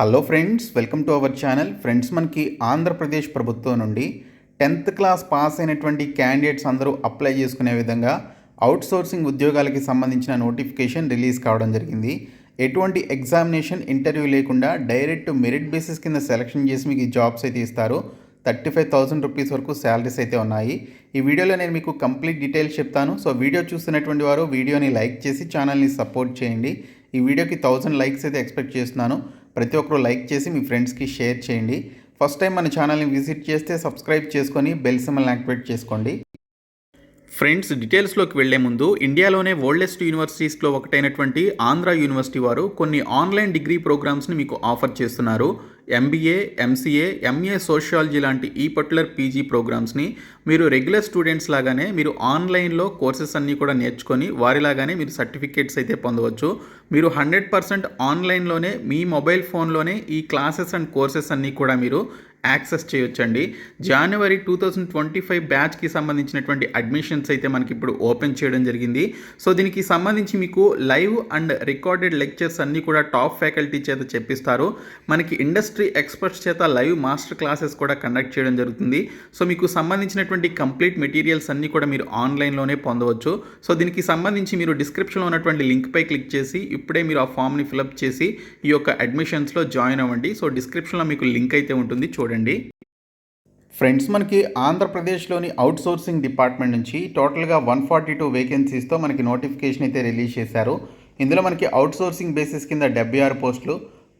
Hello friends welcome to our channel friends మనకి ఆంధ్రప్రదేశ్ ప్రభుత్వం నుండి టెన్త్ క్లాస్ పాస్ అయినటువంటి క్యాండిడేట్స్ అందరూ అప్లై చేసుకునే విధంగా అవుట్ సోర్సింగ్ ఉద్యోగాలకి సంబంధించిన నోటిఫికేషన్ రిలీజ్ కావడం జరిగింది. ఎటువంటి ఎగ్జామినేషన్ ఇంటర్వ్యూ లేకుండా డైరెక్ట్ మెరిట్ బేసిస్ కింద సెలెక్షన్ చేసి మీకు జాబ్స్ అయితే ఇస్తారు. థర్టీ ఫైవ్ థౌసండ్ రూపీస్ వరకు శాలరీస్ అయితే ఉన్నాయి. ఈ వీడియోలో నేను మీకు కంప్లీట్ డీటెయిల్స్ చెప్తాను. సో వీడియో చూస్తున్నటువంటి వారు వీడియోని లైక్ చేసి ఛానల్ని సపోర్ట్ చేయండి. ఈ వీడియోకి థౌసండ్ లైక్స్ అయితే ఎక్స్పెక్ట్ చేస్తున్నాను. ప్రతి ఒక్కరు లైక్ చేసి మీ ఫ్రెండ్స్కి షేర్ చేయండి. ఫస్ట్ టైం మన ఛానల్ని విజిట్ చేస్తే సబ్స్క్రైబ్ చేసుకొని బెల్ సిమ్మల్ని యాక్టివేట్ చేసుకోండి. ఫ్రెండ్స్ డీటెయిల్స్లోకి వెళ్ళే ముందు ఇండియాలోనే ఓల్డెస్ట్ యూనివర్సిటీస్లో ఒకటైనటువంటి ఆంధ్ర యూనివర్సిటీ వారు కొన్ని ఆన్లైన్ డిగ్రీ ప్రోగ్రామ్స్ని మీకు ఆఫర్ చేస్తున్నారు. ఎంబీఏ ఎంసీఏ ఎంఏ సోషియాలజీ లాంటి ఈ పర్టికులర్ పీజీ ప్రోగ్రామ్స్ని మీరు రెగ్యులర్ స్టూడెంట్స్ లాగానే మీరు ఆన్లైన్లో కోర్సెస్ అన్నీ కూడా నేర్చుకొని వారిలాగానే మీరు సర్టిఫికేట్స్ అయితే పొందవచ్చు. మీరు హండ్రెడ్ పర్సెంట్ ఆన్లైన్లోనే మీ మొబైల్ ఫోన్లోనే ఈ క్లాసెస్ అండ్ కోర్సెస్ అన్నీ కూడా మీరు యాక్సెస్ చేయొచ్చండి. జనవరి టూ థౌజండ్ ట్వంటీ ఫైవ్ బ్యాచ్కి సంబంధించినటువంటి అడ్మిషన్స్ అయితే మనకి ఇప్పుడు ఓపెన్ చేయడం జరిగింది. సో దీనికి సంబంధించి మీకు లైవ్ అండ్ రికార్డెడ్ లెక్చర్స్ అన్నీ కూడా టాప్ ఫ్యాకల్టీ చేత చెప్పిస్తారు. మనకి ఇండస్ట్రీ ఎక్స్పర్ట్స్ చేత లైవ్ మాస్టర్ క్లాసెస్ కూడా కండక్ట్ చేయడం జరుగుతుంది. సో మీకు సంబంధించినటువంటి కంప్లీట్ మెటీరియల్స్ అన్నీ కూడా మీరు ఆన్లైన్లోనే పొందవచ్చు. సో దీనికి సంబంధించి మీరు డిస్క్రిప్షన్లో ఉన్నటువంటి లింక్పై క్లిక్ చేసి ఇప్పుడే మీరు ఆ ఫామ్ని ఫిలప్ చేసి ఈ యొక్క అడ్మిషన్స్లో జాయిన్ అవ్వండి. సో డిస్క్రిప్షన్లో మీకు లింక్ అయితే ఉంటుంది. చూడండి. ఫ్రెండ్స్ మనకి ఆంధ్రప్రదేశ్లోని అవుట్ సోర్సింగ్ డిపార్ట్మెంట్ నుంచి టోటల్గా వన్ ఫార్టీ టూ వేకెన్సీస్తో మనకి నోటిఫికేషన్ అయితే రిలీజ్ చేశారు. ఇందులో మనకి అవుట్ సోర్సింగ్ బేసిస్ కింద డెబ్బై ఆరు పోస్టులు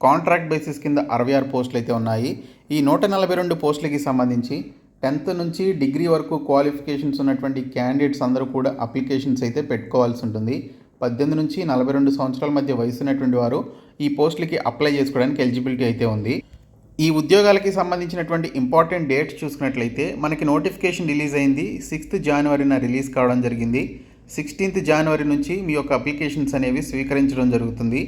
కాంట్రాక్ట్ బేసిస్ కింద అరవై ఆరు పోస్టులు అయితే ఉన్నాయి. ఈ నూట నలభై రెండు పోస్టులకి సంబంధించి టెన్త్ నుంచి డిగ్రీ వరకు క్వాలిఫికేషన్స్ ఉన్నటువంటి క్యాండిడేట్స్ అందరూ కూడా అప్లికేషన్స్ అయితే పెట్టుకోవాల్సి ఉంటుంది. పద్దెనిమిది నుంచి నలభై రెండు సంవత్సరాల మధ్య వయసు ఉన్నటువంటి వారు ఈ పోస్టులకి అప్లై చేసుకోవడానికి ఎలిజిబిలిటీ అయితే ఉంది. ఈ ఉద్యోగాలకి సంబంధించినటువంటి ఇంపార్టెంట్ డేట్స్ చూసుకున్నట్లయితే మనకి నోటిఫికేషన్ రిలీజ్ అయింది సిక్స్త్ జనవరిన రిలీజ్ కావడం జరిగింది. సిక్స్టీన్త్ జనవరి నుంచి మీ యొక్క అప్లికేషన్స్ అనేవి స్వీకరించడం జరుగుతుంది.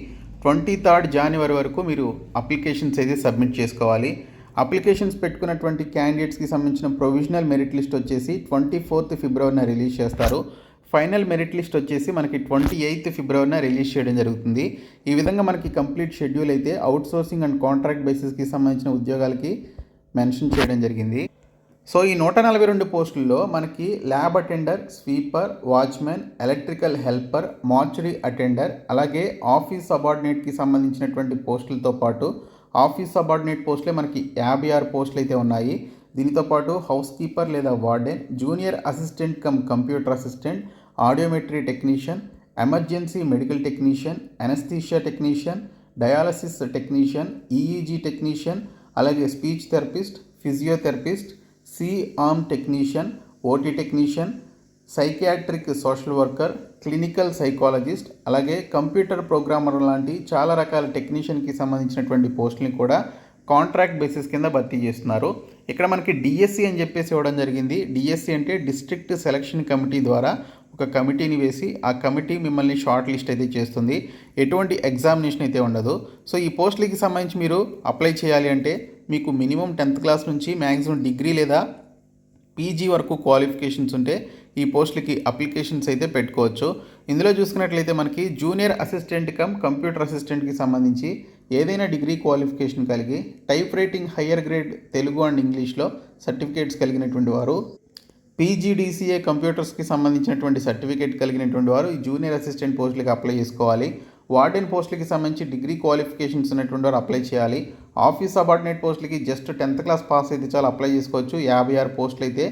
ట్వంటీ థర్డ్ జనవరి వరకు మీరు అప్లికేషన్స్ అయితే సబ్మిట్ చేసుకోవాలి. అప్లికేషన్స్ పెట్టుకున్నటువంటి క్యాండిడేట్స్కి సంబంధించిన ప్రొవిజనల్ మెరిట్ లిస్ట్ వచ్చేసి ట్వంటీ ఫోర్త్ ఫిబ్రవరిన రిలీజ్ చేస్తారు. ఫైనల్ మెరిట్ లిస్ట్ వచ్చేసి మనకి ట్వంటీ ఎయిత్ ఫిబ్రవరిన రిలీజ్ చేయడం జరుగుతుంది. ఈ విధంగా మనకి కంప్లీట్ షెడ్యూల్ అయితే అవుట్ సోర్సింగ్ అండ్ కాంట్రాక్ట్ బేసిస్కి సంబంధించిన ఉద్యోగాలకి మెన్షన్ చేయడం జరిగింది. సో ఈ నూట నలభై రెండు పోస్టుల్లో మనకి lab attender sweeper watchmen electrical helper mortuary attender అలాగే ఆఫీస్ సబార్డినేట్కి సంబంధించినటువంటి పోస్టులతో పాటు ఆఫీస్ సబార్డినేట్ పోస్టులే మనకి యాభై ఆరు పోస్టులు అయితే ఉన్నాయి. దీనితో పాటు హౌస్ కీపర్ లేదా warden junior assistant cum computer assistant audiometry technician emergency medical technician anaesthesia technician dialysis technician EEG technician అలాగే speech therapist physiotherapist C arm technician OT technician psychiatric social worker clinical psychologist అలాగే computer programmer లాంటి చాలా రకాల టెక్నీషియన్కి సంబంధించినటువంటి పోస్టులని కూడా contract basis కింద భర్తీ చేస్తున్నారు. ఇక్కడ మనకి డిఎస్సి అని చెప్పేసి ఇవ్వడం జరిగింది. డిఎస్సి అంటే డిస్ట్రిక్ట్ సెలక్షన్ కమిటీ ద్వారా ఒక కమిటీని వేసి ఆ కమిటీ మిమ్మల్ని షార్ట్ లిస్ట్ అయితే చేస్తుంది. ఎటువంటి ఎగ్జామినేషన్ అయితే ఉండదు. సో ఈ పోస్టులకి సంబంధించి మీరు అప్లై చేయాలి అంటే మీకు మినిమం టెన్త్ క్లాస్ నుంచి మ్యాక్సిమం డిగ్రీ లేదా పీజీ వరకు క్వాలిఫికేషన్స్ ఉంటే ఈ పోస్టులకి అప్లికేషన్స్ అయితే పెట్టుకోవచ్చు. ఇందులో చూసుకున్నట్లయితే మనకి జూనియర్ అసిస్టెంట్ కమ్ కంప్యూటర్ అసిస్టెంట్కి సంబంధించి ఏదైనా డిగ్రీ క్వాలిఫికేషన్ కలిగి typewriting higher grade Telugu and ఇంగ్లీష్లో సర్టిఫికేట్స్ కలిగినటువంటి వారు పీజీడీసీఏ కంప్యూటర్స్కి సంబంధించినటువంటి సర్టిఫికేట్ కలిగినటువంటి వారు ఈ జూనియర్ అసిస్టెంట్ పోస్టులకి అప్లై చేసుకోవాలి. వార్డెన్ పోస్టులకి సంబంధించి డిగ్రీ క్వాలిఫికేషన్స్ ఉన్నటువంటి వారు అప్లై చేయాలి. ఆఫీస్ సబార్డినేట్ పోస్టులకి జస్ట్ టెన్త్ క్లాస్ పాస్ అయితే చాలా అప్లై చేసుకోవచ్చు. యాభై ఆరు పోస్టులు అయితే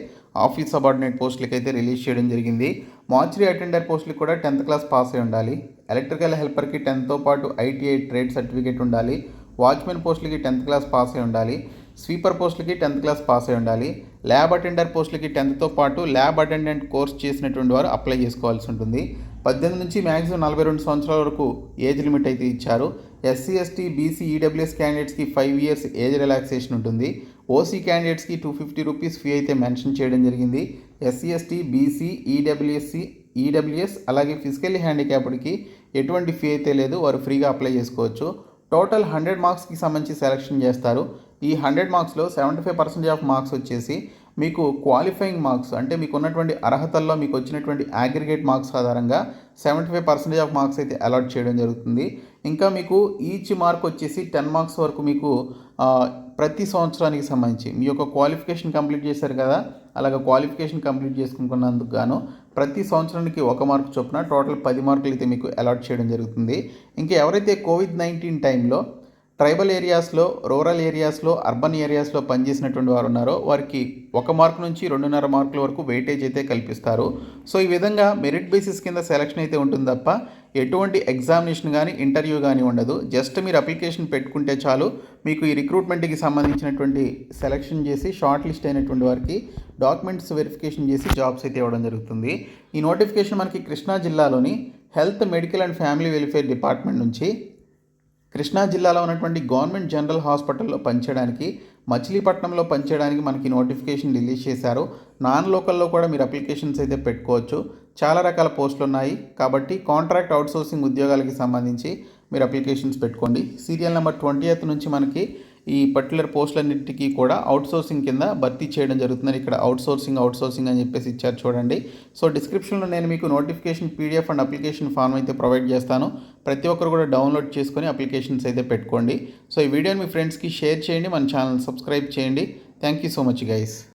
ఆఫీస్ సబార్డినేట్ పోస్టులకి అయితే రిలీజ్ చేయడం జరిగింది. మార్చరీ అటెండర్ పోస్టులకి కూడా టెన్త్ క్లాస్ పాస్ అయి ఉండాలి. ఎలక్ట్రికల్ హెల్పర్కి టెన్త్తో పాటు ఐటీఐ ట్రేడ్ సర్టిఫికేట్ ఉండాలి. వాచ్మెన్ పోస్టులకి టెన్త్ క్లాస్ పాస్ అయి ఉండాలి. స్వీపర్ పోస్టులకి టెన్త్ క్లాస్ పాస్ అయి ఉండాలి. ల్యాబ్ అటెండర్ పోస్టులకి టెన్త్తో పాటు ల్యాబ్ అటెండెంట్ కోర్స్ చేసినటువంటి వారు అప్లై చేసుకోవాల్సి ఉంటుంది. పద్దెనిమిది నుంచి మ్యాక్సిమం నలభై రెండు సంవత్సరాల వరకు ఏజ్ లిమిట్ అయితే ఇచ్చారు. ఎస్సీ ఎస్టీ బీసీ ఈడబ్ల్యూఎస్ క్యాండిడేట్స్కి ఫైవ్ ఇయర్స్ ఏజ్ రిలాక్సేషన్ ఉంటుంది. ఓసీ క్యాండిడేట్స్కి టూ ఫిఫ్టీ రూపీస్ ఫీ అయితే మెన్షన్ చేయడం జరిగింది. ఎస్సీ ఎస్టీ బీసీ ఈడబ్ల్యూఎస్సి ఈడబ్ల్యూఎస్ అలాగే ఫిజికల్లీ హ్యాండిక్యాప్డ్కి ఎటువంటి ఫీ అయితే లేదు. వారు ఫ్రీగా అప్లై చేసుకోవచ్చు. టోటల్ హండ్రెడ్ మార్క్స్కి సంబంధించి సెలెక్షన్ చేస్తారు. ఈ hundred మార్క్స్లో seventy five percentage of marks వచ్చేసి మీకు క్వాలిఫైయింగ్ మార్క్స్ అంటే మీకు ఉన్నటువంటి అర్హతల్లో మీకు వచ్చినటువంటి అగ్రిగేట్ మార్క్స్ ఆధారంగా seventy five percentage of marks అయితే అలాట్ చేయడం జరుగుతుంది. ఇంకా మీకు ఈచ్ మార్క్ వచ్చేసి టెన్ మార్క్స్ వరకు మీకు ప్రతి సంవత్సరానికి సంబంధించి మీ యొక్క క్వాలిఫికేషన్ కంప్లీట్ చేశారు కదా అలాగే క్వాలిఫికేషన్ కంప్లీట్ చేసుకున్నందుకు గాను ప్రతి సంవత్సరానికి ఒక మార్క్ చొప్పున టోటల్ పది మార్కులు అయితే మీకు అలాట్ చేయడం జరుగుతుంది. ఇంకా ఎవరైతే కోవిడ్ నైన్టీన్ టైంలో ట్రైబల్ ఏరియాస్లో రూరల్ ఏరియాస్లో అర్బన్ ఏరియాస్లో పనిచేసినటువంటి వారు ఉన్నారో వారికి ఒక మార్క్ నుంచి రెండున్నర మార్కుల వరకు వెయిటేజ్ అయితే కల్పిస్తారు. సో ఈ విధంగా మెరిట్ బేసిస్ కింద సెలక్షన్ అయితే ఉంటుంది తప్ప ఎటువంటి ఎగ్జామినేషన్ కానీ ఇంటర్వ్యూ కానీ ఉండదు. జస్ట్ మీరు అప్లికేషన్ పెట్టుకుంటే చాలు. మీకు ఈ రిక్రూట్మెంట్కి సంబంధించినటువంటి సెలక్షన్ చేసి షార్ట్ లిస్ట్ అయినటువంటి వారికి డాక్యుమెంట్స్ వెరిఫికేషన్ చేసి జాబ్స్ అయితే ఇవ్వడం జరుగుతుంది. ఈ నోటిఫికేషన్ మనకి కృష్ణా జిల్లాలోని health medical and family welfare department నుంచి కృష్ణా జిల్లాలో ఉన్నటువంటి గవర్నమెంట్ జనరల్ హాస్పిటల్లో పనిచేయడానికి మచిలీపట్నంలో పనిచేయడానికి మనకి నోటిఫికేషన్ రిలీజ్ చేశారు. నాన్ లోకల్లో కూడా మీరు అప్లికేషన్స్ అయితే పెట్టుకోవచ్చు. చాలా రకాల పోస్టులు ఉన్నాయి. కాబట్టి కాంట్రాక్ట్ అవుట్సోర్సింగ్ ఉద్యోగాలకి సంబంధించి మీరు అప్లికేషన్స్ పెట్టుకోండి. సీరియల్ నెంబర్ ట్వంటీ నుంచి మనకి ఈ పర్టికులర్ పోస్టులన్నింటికి కూడా అవుట్సోర్సింగ్ కింద భర్తీ చేయడం జరుగుతుందని ఇక్కడ అవుట్సోర్సింగ్ అవుట్సోర్సింగ్ అని చెప్పేసి ఇచ్చారు చూడండి. సో డిస్క్రిప్షన్లో నేను మీకు notification PDF and application form అయితే ప్రొవైడ్ చేస్తాను. ప్రతి ఒక్కరు కూడా డౌన్లోడ్ చేసుకొని అప్లికేషన్స్ అయితే పెట్టుకోండి. సో ఈ వీడియోని మీ ఫ్రెండ్స్కి షేర్ చేయండి మన ఛానల్ సబ్స్క్రైబ్ చేయండి. Thank you so much guys.